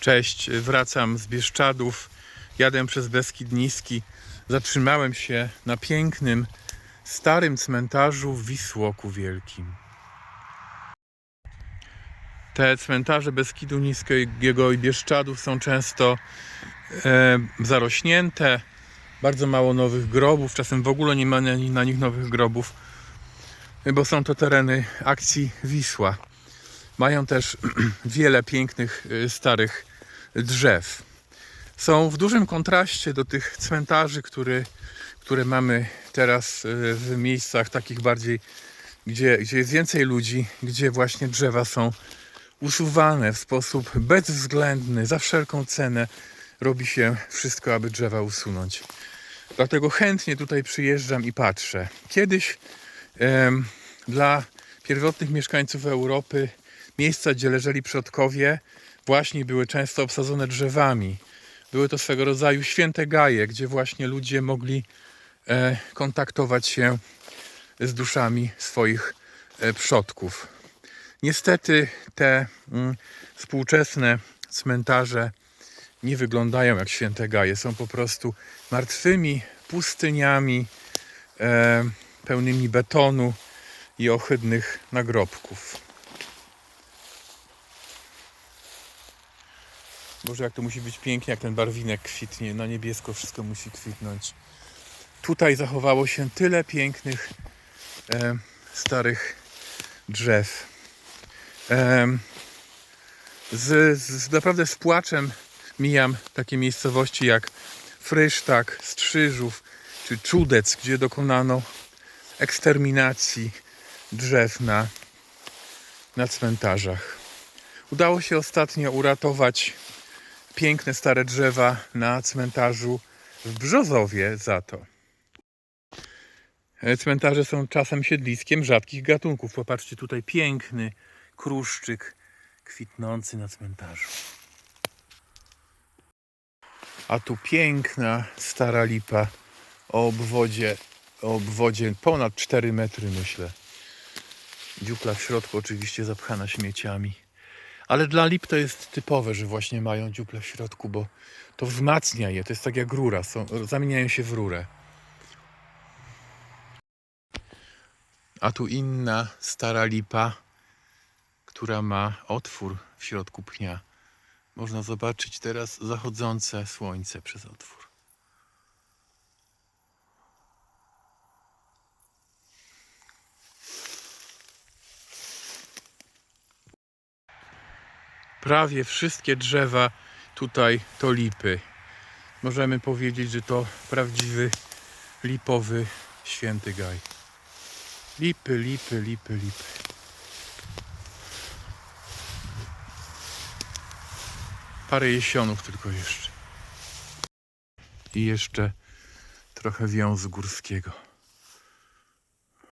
Cześć, wracam z Bieszczadów. Jadę przez Beskid Niski. Zatrzymałem się na pięknym, starym cmentarzu w Wisłoku Wielkim. Te cmentarze Beskidu Niskiego i Bieszczadów są często e, zarośnięte. Bardzo mało nowych grobów, czasem w ogóle nie ma na, nich nowych grobów, bo są to tereny akcji Wisła. Mają też wiele pięknych, y, starych drzew. Są w dużym kontraście do tych cmentarzy, które, które mamy teraz y, w miejscach takich bardziej, gdzie, gdzie jest więcej ludzi, gdzie właśnie drzewa są usuwane w sposób bezwzględny, za wszelką cenę robi się wszystko, aby drzewa usunąć. Dlatego chętnie tutaj przyjeżdżam i patrzę. Kiedyś em, dla pierwotnych mieszkańców Europy miejsca, gdzie leżeli przodkowie, właśnie były często obsadzone drzewami. Były to swego rodzaju święte gaje, gdzie właśnie ludzie mogli e, kontaktować się z duszami swoich e, przodków. Niestety te mm, współczesne cmentarze nie wyglądają jak święte gaje. Są po prostu martwymi pustyniami e, pełnymi betonu i ohydnych nagrobków. Boże, jak to musi być pięknie, jak ten barwinek kwitnie. Na niebiesko wszystko musi kwitnąć. Tutaj zachowało się tyle pięknych, e, starych drzew. E, z, z, naprawdę z płaczem mijam takie miejscowości jak Frysztak, Strzyżów czy Czudec, gdzie dokonano eksterminacji drzew na, na cmentarzach. Udało się ostatnio uratować piękne stare drzewa na cmentarzu w Brzozowie za to. E, Cmentarze są czasem siedliskiem rzadkich gatunków. Popatrzcie, tutaj piękny kruszczyk kwitnący na cmentarzu. A tu piękna stara lipa o obwodzie, o obwodzie ponad 4 metry myślę. Dziupla w środku oczywiście zapchana śmieciami. Ale dla lip to jest typowe, że właśnie mają dziuple w środku, bo to wzmacnia je. To jest tak jak rura, są, zamieniają się w rurę. A tu inna stara lipa, która ma otwór w środku pnia. Można zobaczyć teraz zachodzące słońce przez otwór. Prawie wszystkie drzewa tutaj to lipy. Możemy powiedzieć, że to prawdziwy lipowy święty gaj. Lipy, lipy, lipy, lipy. Parę jesionów tylko jeszcze. I jeszcze trochę wiązu górskiego.